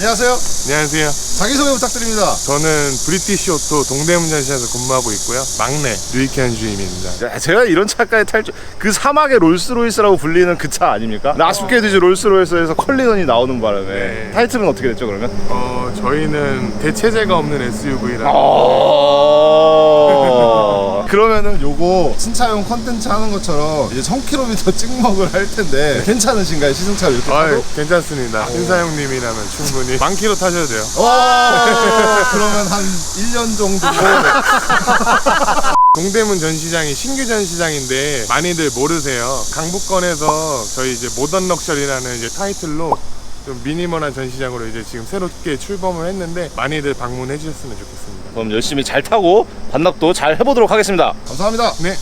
안녕하세요. 안녕하세요. 자기소개 부탁드립니다. 저는 브리티시 오토 동대문 전시에서 근무하고 있고요. 막내 류익현 주임입니다. 야, 제가 이런 차까지 탈줄 그 사막의 롤스로이스라고 불리는 그 차 아닙니까? 아쉽게도 이제 롤스로이스에서 컬리전이 나오는 바람에 네. 타이틀은 어떻게 됐죠 그러면? 어, 저희는 대체제가 없는 SUV라 어... 그러면은 요거 신차용 컨텐츠 하는 것처럼 이제 1000km 찍먹을 할 텐데 괜찮으신가요? 시승차를 이렇게 아, 타도? 괜찮습니다. 신사용님이라면 충분히 만 킬로 타셔도 돼요. 와 그러면 한 1년 정도 동대문 전시장이 신규 전시장인데 많이들 모르세요. 강북권에서 저희 이제 모던 럭셔리라는 이제 타이틀로 좀 미니멀한 전시장으로 이제 지금 새롭게 출범을 했는데 많이들 방문해 주셨으면 좋겠습니다. 그럼 열심히 잘 타고 반납도 잘 해보도록 하겠습니다. 감사합니다. 네.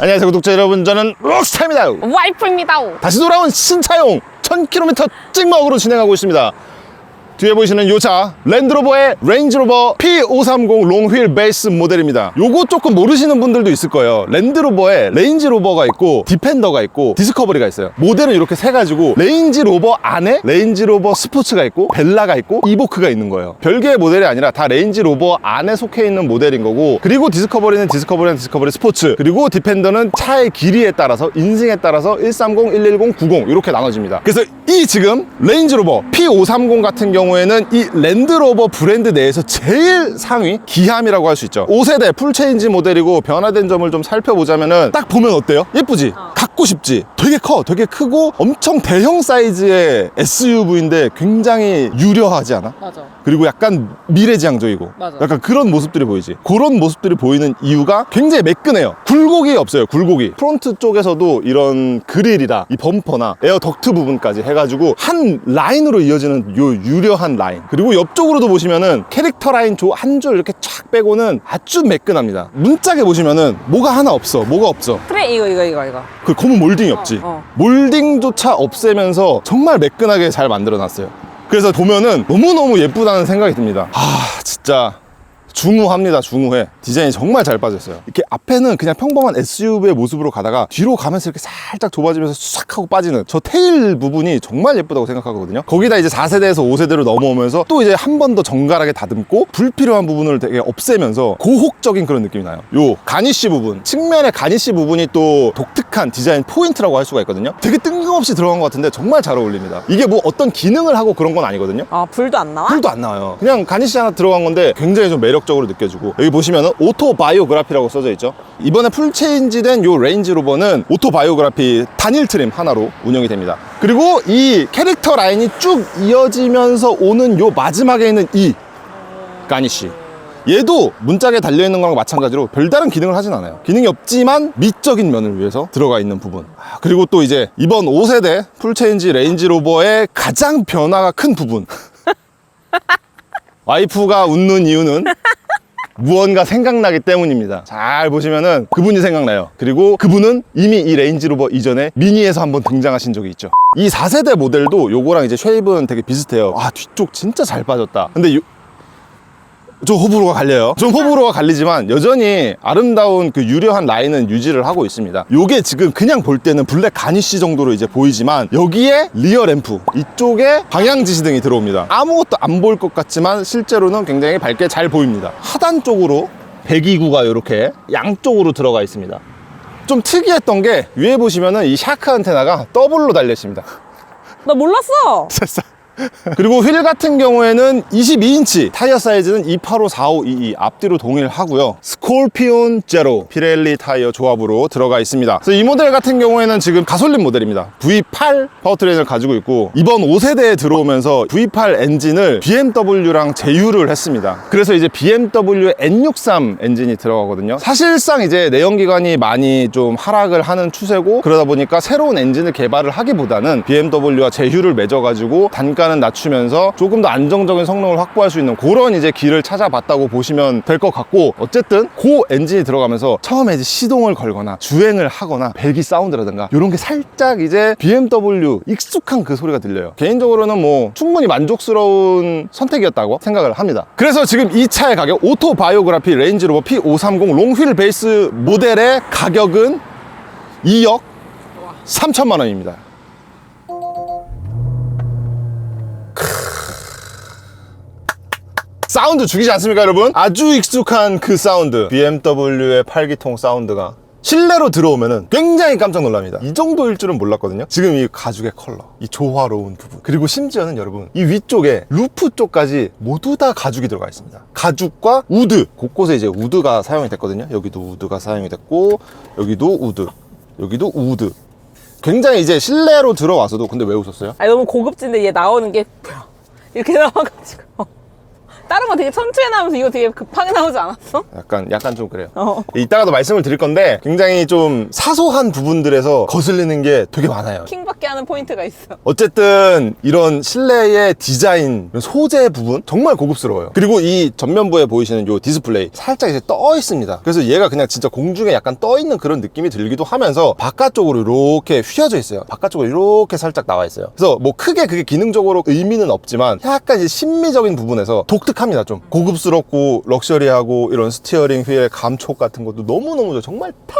안녕하세요 구독자 여러분 저는 록스타입니다. 와이프입니다. 다시 돌아온 신차용 1000km 찍먹으로 진행하고 있습니다. 뒤에 보이시는 요 차 랜드로버의 레인지로버 P530 롱휠 베이스 모델입니다. 요거 조금 모르시는 분들도 있을 거예요. 랜드로버에 레인지로버가 있고 디펜더가 있고 디스커버리가 있어요. 모델은 이렇게 세 가지고 레인지로버 안에 레인지로버 스포츠가 있고 벨라가 있고 이보크가 있는 거예요. 별개의 모델이 아니라 다 레인지로버 안에 속해 있는 모델인 거고 그리고 디스커버리는 디스커버리는 디스커버리 스포츠 그리고 디펜더는 차의 길이에 따라서 인승에 따라서 130, 110, 90 이렇게 나눠집니다. 그래서 이 지금 레인지로버 P530 같은 경우 에는 이 랜드로버 브랜드 내에서 제일 상위 기함이라고 할 수 있죠. 5세대 풀체인지 모델이고 변화된 점을 좀 살펴보자면은 딱 보면 어때요? 예쁘지? 갖고 싶지? 되게 커, 되게 크고 엄청 대형 사이즈의 SUV인데 굉장히 유려하지 않아? 맞아. 그리고 약간 미래지향적이고 맞아. 약간 그런 모습들이 보이지 그런 모습들이 보이는 이유가 굉장히 매끈해요 굴곡이 없어요 굴곡이 프론트 쪽에서도 이런 그릴이라 이 범퍼나 에어 덕트 부분까지 해가지고 한 라인으로 이어지는 요 유려한 라인 그리고 옆쪽으로도 보시면은 캐릭터 라인 한 줄 이렇게 쫙 빼고는 아주 매끈합니다 문짝에 보시면은 뭐가 하나 없어 뭐가 없어 그래 이거 이거 이거 이거. 그 검은 몰딩이 없지. 어. 몰딩조차 없애면서 정말 매끈하게 잘 만들어 놨어요. 그래서 보면은 너무너무 예쁘다는 생각이 듭니다. 아, 진짜. 중후합니다, 중후해. 디자인이 정말 잘 빠졌어요. 이렇게 앞에는 그냥 평범한 SUV의 모습으로 가다가 뒤로 가면서 이렇게 살짝 좁아지면서 싹 하고 빠지는 저 테일 부분이 정말 예쁘다고 생각하거든요. 거기다 이제 4세대에서 5세대로 넘어오면서 또 이제 한 번 더 정갈하게 다듬고 불필요한 부분을 되게 없애면서 고혹적인 그런 느낌이 나요. 요 가니쉬 부분, 측면의 가니쉬 부분이 또 독특한 디자인 포인트라고 할 수가 있거든요. 되게 뜬금없이 들어간 것 같은데 정말 잘 어울립니다. 이게 뭐 어떤 기능을 하고 그런 건 아니거든요. 아 불도 안 나와? 풀도 안 나와요. 그냥 가니쉬 하나 들어간 건데 굉장히 좀 매력 적으로 느껴지고 여기 보시면은 오토 바이오그라피라고 써져 있죠. 이번에 풀 체인지된 요 레인지 로버는 오토 바이오그라피 단일 트림 하나로 운영이 됩니다. 그리고 이 캐릭터 라인이 쭉 이어지면서 오는 요 마지막에 있는 이 가니쉬. 얘도 문짝에 달려있는 거랑 마찬가지로 별다른 기능을 하진 않아요. 기능이 없지만 미적인 면을 위해서 들어가 있는 부분. 아, 그리고 또 이제 이번 5세대 풀체인지 레인지 로버의 가장 변화가 큰 부분. 와이프가 웃는 이유는 무언가 생각나기 때문입니다. 잘 보시면은 그분이 생각나요. 그리고 그분은 이미 이 레인지로버 이전에 미니에서 한번 등장하신 적이 있죠. 이 4세대 모델도 요거랑 이제 쉐입은 되게 비슷해요. 아, 뒤쪽 진짜 잘 빠졌다. 근데 요, 좀 호불호가 갈려요. 좀 호불호가 갈리지만 여전히 아름다운 그 유려한 라인은 유지를 하고 있습니다. 요게 지금 그냥 볼 때는 블랙 가니쉬 정도로 이제 보이지만 여기에 리어 램프 이쪽에 방향 지시등이 들어옵니다. 아무것도 안 보일 것 같지만 실제로는 굉장히 밝게 잘 보입니다. 하단 쪽으로 배기구가 이렇게 양쪽으로 들어가 있습니다. 좀 특이했던 게 위에 보시면은 이 샤크 안테나가 더블로 달려 있습니다. 나 몰랐어. 그리고 휠 같은 경우에는 22인치 타이어 사이즈는 2854522 앞뒤로 동일하고요. 스콜피온 제로 피렐리 타이어 조합으로 들어가 있습니다. 그래서 이 모델 같은 경우에는 지금 가솔린 모델입니다. V8 파워트레인을 가지고 있고 이번 5세대에 들어오면서 V8 엔진을 BMW랑 제휴를 했습니다. 그래서 이제 BMW N63 엔진이 들어가거든요. 사실상 이제 내연기관이 많이 좀 하락을 하는 추세고 그러다 보니까 새로운 엔진을 개발을 하기보다는 BMW와 제휴를 맺어가지고 단가 는 낮추면서 조금 더 안정적인 성능을 확보할 수 있는 그런 이제 길을 찾아봤다고 보시면 될 것 같고 어쨌든 그 엔진이 들어가면서 처음에 이제 시동을 걸거나 주행을 하거나 배기 사운드라든가 이런 게 살짝 이제 BMW 익숙한 그 소리가 들려요. 개인적으로는 뭐 충분히 만족스러운 선택이었다고 생각을 합니다. 그래서 지금 이 차의 가격 오토 바이오그라피 레인지로버 P530 롱휠 베이스 모델의 가격은 2억 3천만 원입니다 사운드 죽이지 않습니까 여러분? 아주 익숙한 그 사운드. BMW의 8기통 사운드가 실내로 들어오면은 굉장히 깜짝 놀랍니다. 이 정도일 줄은 몰랐거든요. 지금 이 가죽의 컬러 이 조화로운 부분 그리고 심지어는 여러분 이 위쪽에 루프 쪽까지 모두 다 가죽이 들어가 있습니다. 가죽과 우드. 곳곳에 이제 우드가 사용이 됐거든요. 여기도 우드가 사용이 됐고 여기도 우드 여기도 우드 굉장히 이제 실내로 들어와서도 근데 왜 웃었어요? 아니 너무 고급진데 얘 나오는 게 이렇게 나와가지고 다른 거 되게 천천히 나오면서 이거 되게 급하게 나오지 않았어? 약간 약간 좀 그래요. 어. 이따가도 말씀을 드릴 건데 굉장히 좀 사소한 부분들에서 거슬리는 게 되게 많아요. 킹받게 하는 포인트가 있어 어쨌든 이런 실내의 디자인, 이런 소재 부분 정말 고급스러워요. 그리고 이 전면부에 보이시는 이 디스플레이 살짝 이제 떠 있습니다. 그래서 얘가 그냥 진짜 공중에 약간 떠 있는 그런 느낌이 들기도 하면서 바깥쪽으로 이렇게 휘어져 있어요. 바깥쪽으로 이렇게 살짝 나와 있어요. 그래서 뭐 크게 그게 기능적으로 의미는 없지만 약간 이제 심미적인 부분에서 독특 합니다. 좀 고급스럽고 럭셔리하고 이런 스티어링 휠 감촉 같은 것도 너무너무 좋아요. 정말 다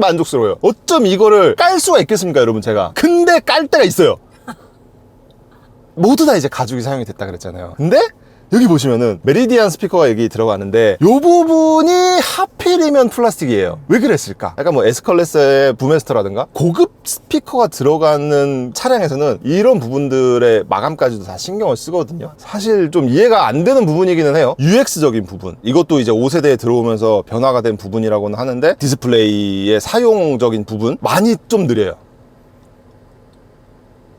만족스러워요. 어쩜 이거를 깔 수가 있겠습니까, 여러분, 제가. 근데 깔 때가 있어요. 모두 다 이제 가죽이 사용이 됐다 그랬잖아요. 근데 여기 보시면은 메리디안 스피커가 여기 들어가는데 이 부분이 하필이면 플라스틱이에요. 왜 그랬을까? 약간 뭐 에스컬레스의 부메스터라든가 고급 스피커가 들어가는 차량에서는 이런 부분들의 마감까지도 다 신경을 쓰거든요. 사실 좀 이해가 안 되는 부분이기는 해요. UX적인 부분. 이것도 이제 5세대에 들어오면서 변화가 된 부분이라고는 하는데 디스플레이의 사용적인 부분 많이 좀 느려요.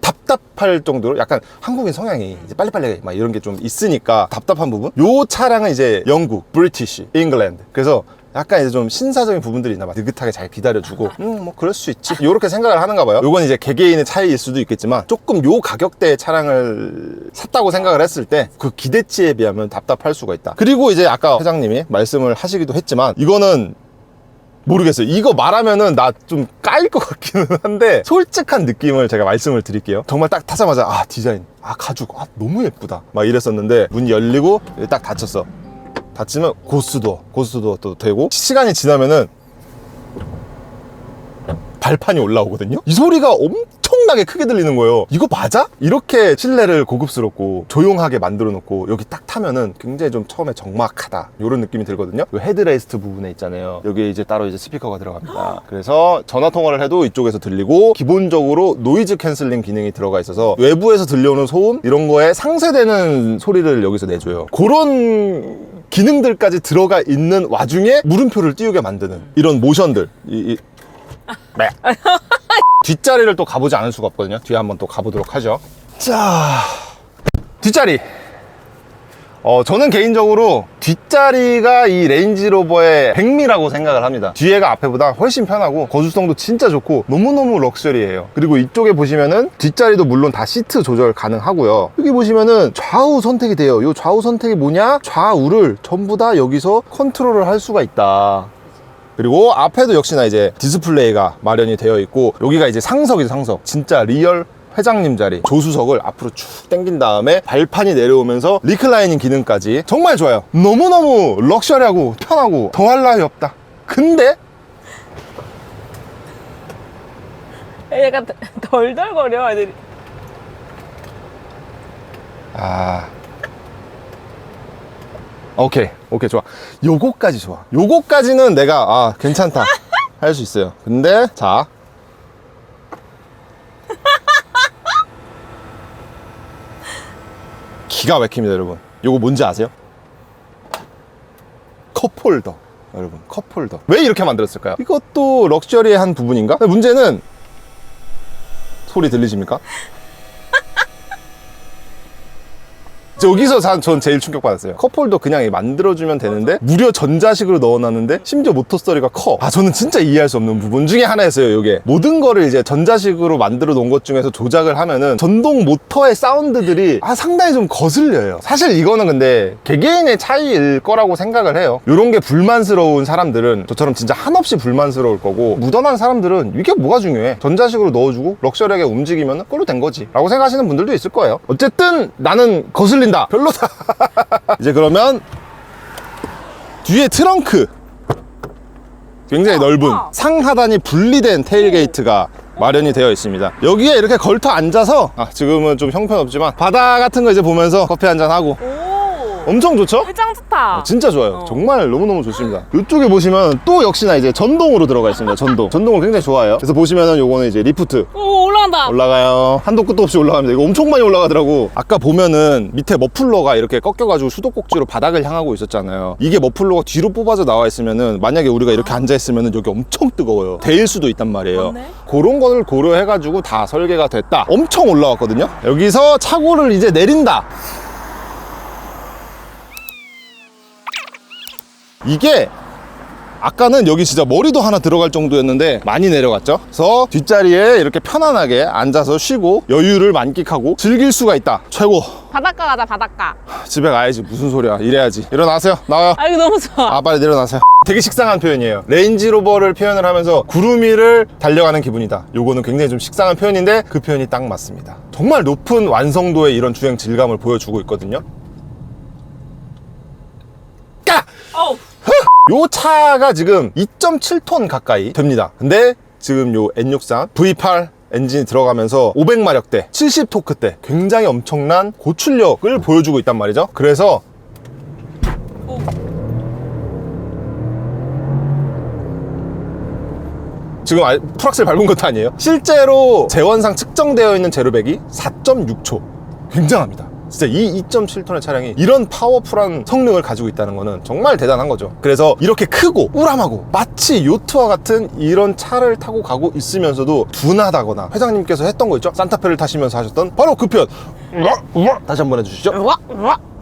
답답할 정도로 약간 한국인 성향이 이제 빨리빨리 막 이런 게 좀 있으니까 답답한 부분. 요 차량은 이제 영국, 브리티시, 잉글랜드. 그래서 약간 이제 좀 신사적인 부분들이 있나 봐. 느긋하게 잘 기다려주고, 음, 뭐, 그럴 수 있지. 요렇게 생각을 하는가 봐요. 요건 이제 개개인의 차이일 수도 있겠지만, 조금 요 가격대의 차량을 샀다고 생각을 했을 때, 그 기대치에 비하면 답답할 수가 있다. 그리고 이제 아까 회장님이 말씀을 하시기도 했지만, 이거는 모르겠어요. 이거 말하면은 나 좀 까일 것 같기는 한데 솔직한 느낌을 제가 말씀을 드릴게요. 정말 딱 타자마자 아 디자인, 아 가죽, 아 너무 예쁘다. 막 이랬었는데 문 열리고 딱 닫혔어. 닫히면 고스도어, 고스도어도 되고 시간이 지나면은 발판이 올라오거든요. 이 소리가 엄청나게 크게 들리는 거예요. 이거 맞아? 이렇게 실내를 고급스럽고 조용하게 만들어 놓고 여기 딱 타면은 굉장히 좀 처음에 적막하다. 이런 느낌이 들거든요. 이 헤드레스트 부분에 있잖아요. 여기에 이제 따로 이제 스피커가 들어갑니다. 그래서 전화 통화를 해도 이쪽에서 들리고 기본적으로 노이즈 캔슬링 기능이 들어가 있어서 외부에서 들려오는 소음 이런 거에 상쇄되는 소리를 여기서 내줘요. 그런 기능들까지 들어가 있는 와중에 물음표를 띄우게 만드는 이런 모션들 이, 이 네. 뒷자리를 또 가보지 않을 수가 없거든요. 뒤에 한번 또 가보도록 하죠. 자, 뒷자리. 어, 저는 개인적으로 뒷자리가 이 레인지로버의 백미라고 생각을 합니다. 뒤에가 앞에보다 훨씬 편하고 거주성도 진짜 좋고 너무너무 럭셔리해요. 그리고 이쪽에 보시면은 뒷자리도 물론 다 시트 조절 가능하고요. 여기 보시면은 좌우 선택이 돼요. 이 좌우 선택이 뭐냐? 좌우를 전부 다 여기서 컨트롤을 할 수가 있다. 그리고 앞에도 역시나 이제 디스플레이가 마련이 되어 있고 여기가 이제 상석이죠 상석. 진짜 리얼 회장님 자리. 조수석을 앞으로 쭉 당긴 다음에 발판이 내려오면서 리클라이닝 기능까지. 정말 좋아요. 너무너무 럭셔리하고 편하고 더할 나위 없다. 근데 얘가 덜덜거려 애들이. 아 오케이 오케이 좋아 요거까지 좋아 요거까지는 내가 아 괜찮다 할 수 있어요 근데 자 기가 막힙니다 여러분 요거 뭔지 아세요? 컵홀더 여러분 컵홀더 왜 이렇게 만들었을까요? 이것도 럭셔리한 부분인가? 문제는 소리 들리십니까? 여기서 자- 전 제일 충격받았어요. 컵홀더 그냥 만들어주면 되는데 무려 전자식으로 넣어놨는데 심지어 모터 소리가 커. 아 저는 진짜 이해할 수 없는 부분 중에 하나였어요. 이게 모든 거를 이제 전자식으로 만들어 놓은 것 중에서 조작을 하면은 전동 모터의 사운드들이 아 상당히 좀 거슬려요. 사실 이거는 근데 개개인의 차이일 거라고 생각을 해요. 이런 게 불만스러운 사람들은 저처럼 진짜 한없이 불만스러울 거고 무던한 사람들은 이게 뭐가 중요해? 전자식으로 넣어주고 럭셔리하게 움직이면 꼴로 된 거지. 라고 생각하시는 분들도 있을 거예요. 어쨌든 나는 거슬린 다. 별로다. 이제 그러면 뒤에 트렁크 굉장히 넓은 상하단이 분리된 테일게이트가 마련이 되어 있습니다. 여기에 이렇게 걸터 앉아서 아, 지금은 좀 형편없지만 바다 같은 거 이제 보면서 커피 한잔 하고 오 엄청 좋죠? 짱 좋다. 진짜 좋아요. 어. 정말 너무너무 좋습니다. 이쪽에 보시면 또 역시나 이제 전동으로 들어가 있습니다. 전동. 전동을 굉장히 좋아해요. 그래서 보시면은 요거는 이제 리프트. 오, 올라간다. 올라가요. 한도 끝도 없이 올라갑니다. 이거 엄청 많이 올라가더라고. 아까 보면은 밑에 머플러가 이렇게 꺾여가지고 수도꼭지로 바닥을 향하고 있었잖아요. 이게 머플러가 뒤로 뽑아져 나와 있으면은 만약에 우리가 이렇게 앉아 있으면은 여기 엄청 뜨거워요. 데일 수도 있단 말이에요. 맞네. 그런 거를 고려해가지고 다 설계가 됐다. 엄청 올라왔거든요. 여기서 차고를 이제 내린다. 이게 아까는 여기 진짜 머리도 하나 들어갈 정도였는데 많이 내려갔죠. 그래서 뒷자리에 이렇게 편안하게 앉아서 쉬고 여유를 만끽하고 즐길 수가 있다. 최고. 바닷가 가자, 바닷가. 집에 가야지. 무슨 소리야. 이래야지. 일어나세요. 나와요. 아, 이거 너무 좋아. 아 빨리 내려나세요. 되게 식상한 표현이에요. 레인지로버를 표현을 하면서 구름 위를 달려가는 기분이다. 요거는 굉장히 좀 식상한 표현인데 그 표현이 딱 맞습니다. 정말 높은 완성도의 이런 주행 질감을 보여주고 있거든요. 까! 어우. 요 차가 지금 2.7톤 가까이 됩니다. 근데 지금 요 N63 V8 엔진이 들어가면서 500마력대, 70토크대 굉장히 엄청난 고출력을 보여주고 있단 말이죠. 그래서 오. 지금 아- 풀악셀 밟은 것도 아니에요. 실제로 재원상 측정되어 있는 제로백이 4.6초. 굉장합니다. 진짜 이 2.7톤의 차량이 이런 파워풀한 성능을 가지고 있다는 거는 정말 대단한 거죠. 그래서 이렇게 크고 우람하고 마치 요트와 같은 이런 차를 타고 가고 있으면서도 둔하다거나 회장님께서 했던 거 있죠? 산타페를 타시면서 하셨던 바로 그 표현. 다시 한번 해주시죠.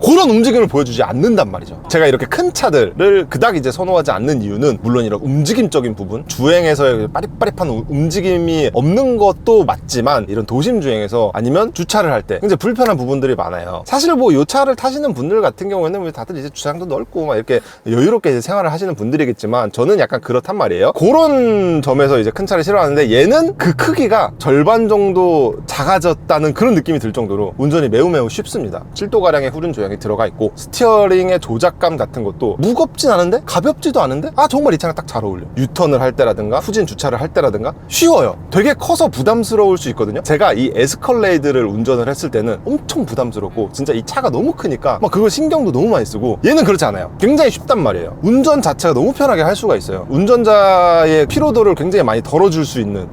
그런 움직임을 보여주지 않는단 말이죠. 제가 이렇게 큰 차들을 그닥 이제 선호하지 않는 이유는 물론 이런 움직임적인 부분, 주행에서의 빠릿빠릿한 우- 움직임이 없는 것도 맞지만 이런 도심 주행에서 아니면 주차를 할 때 굉장히 불편한 부분들이 많아요. 사실 뭐이 차를 타시는 분들 같은 경우에는 뭐 다들 이제 주차장도 넓고 막 이렇게 여유롭게 이제 생활을 하시는 분들이겠지만 저는 약간 그렇단 말이에요. 그런 점에서 이제 큰 차를 싫어하는데 얘는 그 크기가 절반 정도 작아졌다는 그런 느낌이 들 정도로 운전이 매우 매우 쉽습니다. 7도가량의 후륜 조향이 들어가 있고 스티어링의 조작감 같은 것도 무겁진 않은데 가볍지도 않은데 아 정말 이 차랑 딱 잘 어울려. 유턴을 할 때라든가 후진 주차를 할 때라든가 쉬워요. 되게 커서 부담스러울 수 있거든요. 제가 이 에스컬레이드를 운전을 했을 때는 엄청 부담스럽고 진짜 이 차가 너무 크니까 막 그걸 신경도 너무 많이 쓰고 얘는 그렇지 않아요. 굉장히 쉽단 말이에요. 운전 자체가 너무 편하게 할 수가 있어요. 운전자의 피로도를 굉장히 많이 덜어줄 수 있는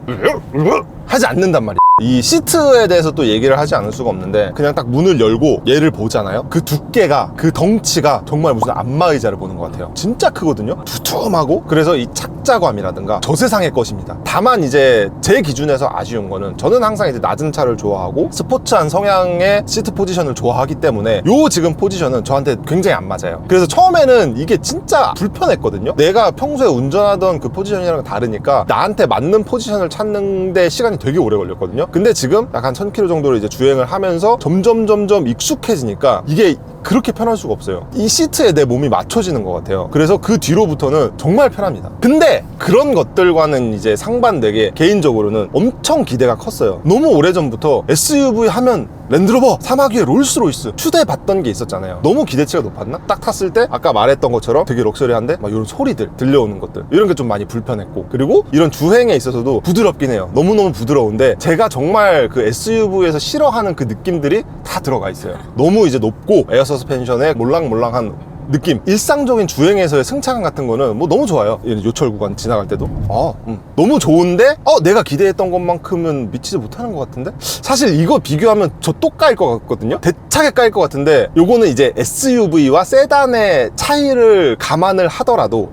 하지 않는단 말이에요. 이 시트에 대해서 또 얘기를 하지 않을 수가 없는데 그냥 딱 문을 열고 얘를 보잖아요. 그 두께가 그 덩치가 정말 무슨 안마의자를 보는 것 같아요. 진짜 크거든요. 두툼하고 그래서 이 착자감이라든가 저세상의 것입니다. 다만 이제 제 기준에서 아쉬운 거는 저는 항상 이제 낮은 차를 좋아하고 스포츠한 성향의 시트 포지션을 좋아하기 때문에 요 지금 포지션은 저한테 굉장히 안 맞아요. 그래서 처음에는 이게 진짜 불편했거든요. 내가 평소에 운전하던 그 포지션이랑 다르니까 나한테 맞는 포지션을 찾는데 시간이 되게 오래 걸렸거든요. 근데 지금 약한 1000km 정도로 이제 주행을 하면서 점점 점점 익숙해지니까 이게 그렇게 편할 수가 없어요. 이 시트에 내 몸이 맞춰지는 것 같아요. 그래서 그 뒤로부터는 정말 편합니다. 근데 그런 것들과는 이제 상반되게 개인적으로는 엄청 기대가 컸어요. 너무 오래전부터 SUV 하면 랜드로버, 사마귀의 롤스로이스 추대받던 게 있었잖아요. 너무 기대치가 높았나? 딱 탔을 때 아까 말했던 것처럼 되게 럭셔리한데 막 이런 소리들 들려오는 것들 이런 게 좀 많이 불편했고 그리고 이런 주행에 있어서도 부드럽긴 해요. 너무너무 부드러운데 제가 정말 그 SUV에서 싫어하는 그 느낌들이 다 들어가 있어요. 너무 이제 높고 에어 서스펜션에 몰랑몰랑한 느낌. 일상적인 주행에서의 승차감 같은 거는 뭐 너무 좋아요. 이 요철 구간 지나갈 때도. 아, 음. 너무 좋은데? 어 내가 기대했던 것만큼은 미치지 못하는 것 같은데? 사실 이거 비교하면 저 또 까일 것 같거든요? 대차게 까일 것 같은데 요거는 이제 SUV와 세단의 차이를 감안을 하더라도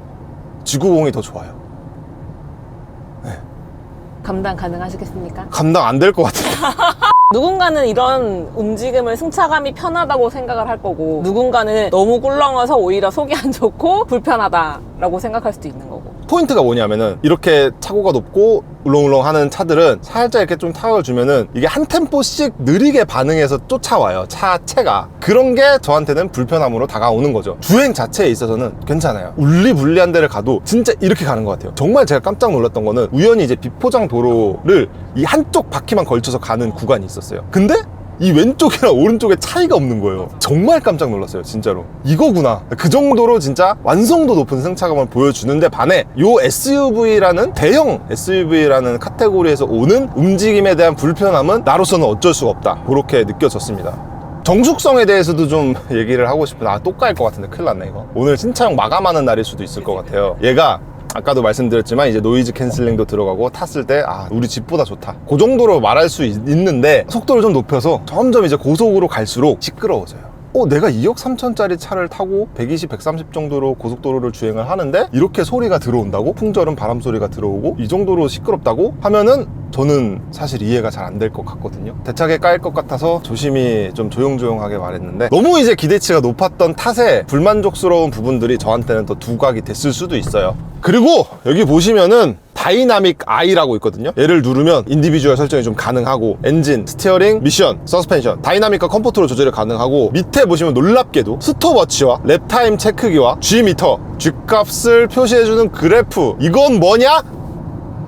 G90이 더 좋아요 감당 가능하시겠습니까? 감당 안 될 것 같은데 누군가는 이런 움직임을 승차감이 편하다고 생각을 할 거고 누군가는 너무 꿀렁어서 오히려 속이 안 좋고 불편하다라고 생각할 수도 있는 거고 포인트가 뭐냐면은 이렇게 차고가 높고 울렁울렁 하는 차들은 살짝 이렇게 좀 타격을 주면은 이게 한 템포씩 느리게 반응해서 쫓아와요 차체가. 그런 게 저한테는 불편함으로 다가오는 거죠. 주행 자체에 있어서는 괜찮아요. 울리불리한 데를 가도 진짜 이렇게 가는 것 같아요. 정말 제가 깜짝 놀랐던 거는 우연히 이제 비포장 도로를 이 한쪽 바퀴만 걸쳐서 가는 구간이 있었어요. 근데 이 왼쪽이랑 오른쪽에 차이가 없는 거예요. 정말 깜짝 놀랐어요, 진짜로. 이거구나. 그 정도로 진짜 완성도 높은 승차감을 보여주는데 반해 요 SUV라는 대형 SUV라는 카테고리에서 오는 움직임에 대한 불편함은 나로서는 어쩔 수가 없다. 그렇게 느껴졌습니다. 정숙성에 대해서도 좀 얘기를 하고 싶은 아또 까일 것 같은데 큰일 났네 이거 오늘 신차용 마감하는 날일 수도 있을 것 같아요 얘가 아까도 말씀드렸지만 이제 노이즈 캔슬링도 들어가고 탔을 때 아 우리 집보다 좋다. 그 정도로 말할 수 있, 는데 속도를 좀 높여서 점점 이제 고속으로 갈수록 시끄러워져요 어, 내가 2억 3천짜리 차를 타고 120, 130 정도로 고속도로를 주행을 하는데 이렇게 소리가 들어온다고? 풍절은 바람 소리가 들어오고 이 정도로 시끄럽다고 하면은 저는 사실 이해가 잘 안 될 것 같거든요. 대차게 까일 것 같아서 조심히 좀 조용조용하게 말했는데 너무 이제 기대치가 높았던 탓에 불만족스러운 부분들이 저한테는 또 두각이 됐을 수도 있어요. 그리고 여기 보시면은 다이나믹 I라고 있거든요. 얘를 누르면 인디비주얼 설정이 좀 가능하고 엔진, 스티어링, 미션, 서스펜션, 다이나믹과 컴포트로 조절이 가능하고 밑에 보시면 놀랍게도 스톱워치와 랩타임 체크기와 G미터, G값을 표시해주는 그래프 이건 뭐냐?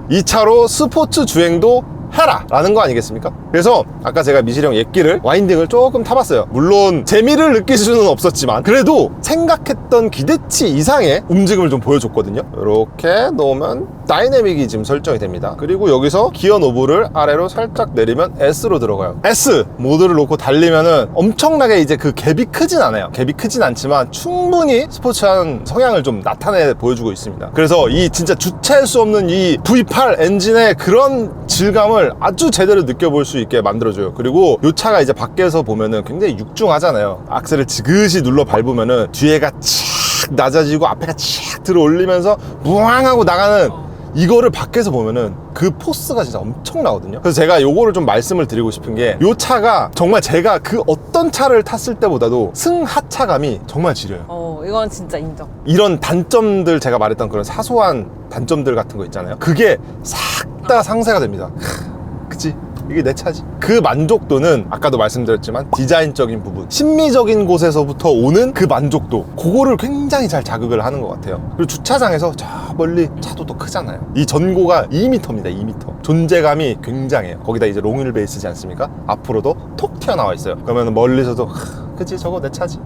이 차로 스포츠 주행도 해라! 라는 거 아니겠습니까? 그래서 아까 제가 미시령 옛길을 와인딩을 조금 타봤어요. 물론 재미를 느낄 수는 없었지만 그래도 생각했던 기대치 이상의 움직임을 좀 보여줬거든요. 이렇게 놓으면 다이내믹이 지금 설정이 됩니다. 그리고 여기서 기어 노브를 아래로 살짝 내리면 S로 들어가요. S 모드를 놓고 달리면은 엄청나게 이제 그 갭이 크진 않아요. 갭이 크진 않지만 충분히 스포츠한 성향을 좀 나타내 보여주고 있습니다. 그래서 이 진짜 주체할 수 없는 이 V8 엔진의 그런 질감을 아주 제대로 느껴볼 수 있게 만들어줘요. 그리고 이 차가 이제 밖에서 보면은 굉장히 육중하잖아요. 악셀을 지그시 눌러 밟으면은 뒤에가 착 낮아지고 앞에가 착 들어 올리면서 무항하고 나가는 이거를 밖에서 보면은 그 포스가 진짜 엄청나거든요. 그래서 제가 요거를 좀 말씀을 드리고 싶은 게 요 차가 정말 제가 그 어떤 차를 탔을 때보다도 승하차감이 정말 지려요. 어, 이건 진짜 인정. 이런 단점들 제가 말했던 그런 사소한 단점들 같은 거 있잖아요. 그게 싹 다 상쇄가 됩니다. 크, 그치? 이게 내 차지. 그 만족도는 아까도 말씀드렸지만 디자인적인 부분, 심미적인 곳에서부터 오는 그 만족도, 그거를 굉장히 잘 자극을 하는 것 같아요. 그리고 주차장에서 저 멀리 차도 또 크잖아요. 이 전고가 2m입니다, 2m. 존재감이 굉장해요. 거기다 이제 롱휠 베이스지 않습니까? 앞으로도 톡 튀어나와 있어요. 그러면 멀리서도, 하, 그치? 저거 내 차지.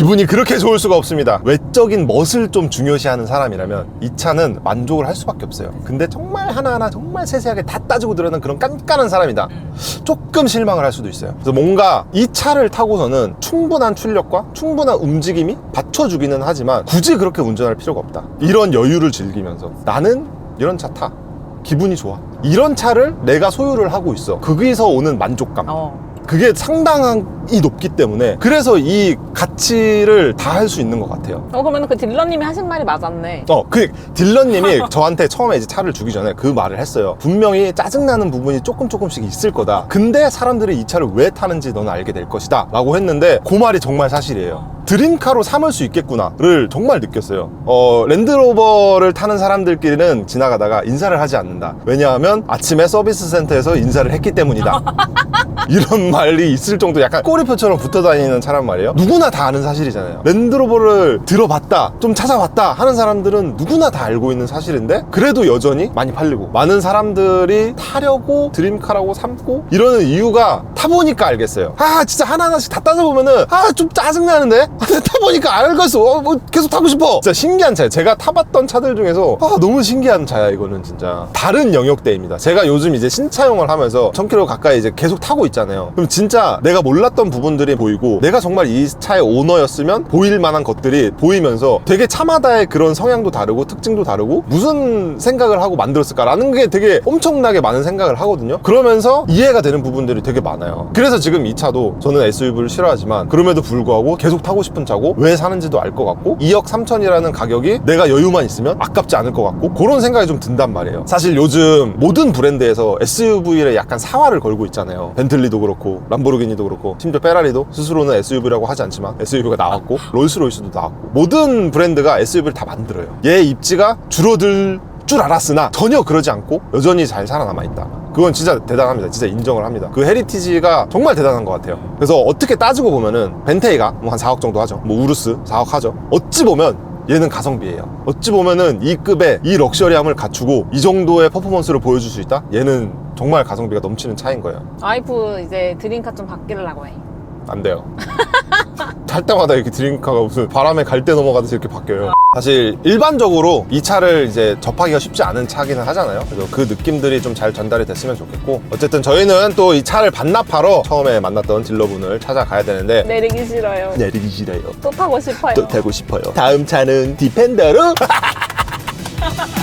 기분이 그렇게 좋을 수가 없습니다. 외적인 멋을 좀 중요시하는 사람이라면 이 차는 만족을 할 수밖에 없어요. 근데 정말 하나하나 정말 세세하게 다 따지고 들어는 그런 깐깐한 사람이다. 조금 실망을 할 수도 있어요. 그래서 뭔가 이 차를 타고서는 충분한 출력과 충분한 움직임이 받쳐주기는 하지만 굳이 그렇게 운전할 필요가 없다. 이런 여유를 즐기면서 나는 이런 차 타. 기분이 좋아. 이런 차를 내가 소유를 하고 있어. 거기서 오는 만족감. 어. 그게 상당히 높기 때문에 그래서 이 가치를 다 할 수 있는 것 같아요. 어, 그러면 그 딜러님이 하신 말이 맞았네. 어, 그 딜러님이 저한테 처음에 이제 차를 주기 전에 그 말을 했어요. 분명히 짜증나는 부분이 조금 조금씩 있을 거다. 근데 사람들이 이 차를 왜 타는지 너는 알게 될 것이다. 라고 했는데 그 말이 정말 사실이에요. 드림카로 삼을 수 있겠구나를 정말 느꼈어요. 어, 랜드로버를 타는 사람들끼리는 지나가다가 인사를 하지 않는다. 왜냐하면 아침에 서비스 센터에서 인사를 했기 때문이다. 이런 말이 있을 정도 약간 꼬리표처럼 붙어 다니는 차란 말이에요. 누구나 다 아는 사실이잖아요. 랜드로버를 들어봤다, 좀 찾아봤다 하는 사람들은 누구나 다 알고 있는 사실인데 그래도 여전히 많이 팔리고 많은 사람들이 타려고 드림카라고 삼고 이러는 이유가 타보니까 알겠어요. 아 진짜 하나하나씩 다 따져보면은 아 좀 짜증나는데 아, 타보니까 알겠어. 어, 뭐 계속 타고 싶어. 진짜 신기한 차예요. 제가 타봤던 차들 중에서 아 너무 신기한 차야 이거는 진짜 다른 영역대입니다. 제가 요즘 이제 신차용을 하면서 1000km 가까이 이제 계속 타고 있잖아요. 그럼 진짜 내가 몰랐던 부분들이 보이고 내가 정말 이 차의 오너였으면 보일 만한 것들이 보이면서 되게 차마다의 그런 성향도 다르고 특징도 다르고 무슨 생각을 하고 만들었을까라는 게 되게 엄청나게 많은 생각을 하거든요. 그러면서 이해가 되는 부분들이 되게 많아요. 그래서 지금 이 차도 저는 SUV를 싫어하지만 그럼에도 불구하고 계속 타고 싶은 차고 왜 사는지도 알 것 같고 2억 3천이라는 가격이 내가 여유만 있으면 아깝지 않을 것 같고 그런 생각이 좀 든단 말이에요. 사실 요즘 모든 브랜드에서 SUV에 약간 사활을 걸고 있잖아요. 벤틀리도 그렇고 람보르기니도 그렇고 심지어 페라리도 스스로는 SUV라고 하지 않지만 SUV가 나왔고 롤스로이스도 나왔고 모든 브랜드가 SUV를 다 만들어요. 얘 입지가 줄어들 줄 알았으나 전혀 그러지 않고 여전히 잘 살아남아 있다. 그건 진짜 대단합니다. 진짜 인정을 합니다. 그 헤리티지가 정말 대단한 것 같아요. 그래서 어떻게 따지고 보면은 벤테이가 뭐 한 4억 정도 하죠. 뭐 우루스 4억 하죠. 어찌 보면 얘는 가성비예요. 어찌 보면은 이 급의 이 럭셔리함을 갖추고 이 정도의 퍼포먼스를 보여줄 수 있다? 얘는 정말 가성비가 넘치는 차인 거예요. 와이프 이제 드림카 좀 바뀌려고 해. 안 돼요. 탈 때마다 이렇게 드림카가 무슨 바람에 갈 때 넘어가듯이 이렇게 바뀌어요. 사실 일반적으로 이 차를 이제 접하기가 쉽지 않은 차기는 하잖아요. 그래서 그 느낌들이 좀 잘 전달이 됐으면 좋겠고 어쨌든 저희는 또 이 차를 반납하러 처음에 만났던 딜러분을 찾아가야 되는데 내리기 싫어요. 내리기 싫어요. 또 타고 싶어요. 또 타고 싶어요. 다음 차는 디펜더로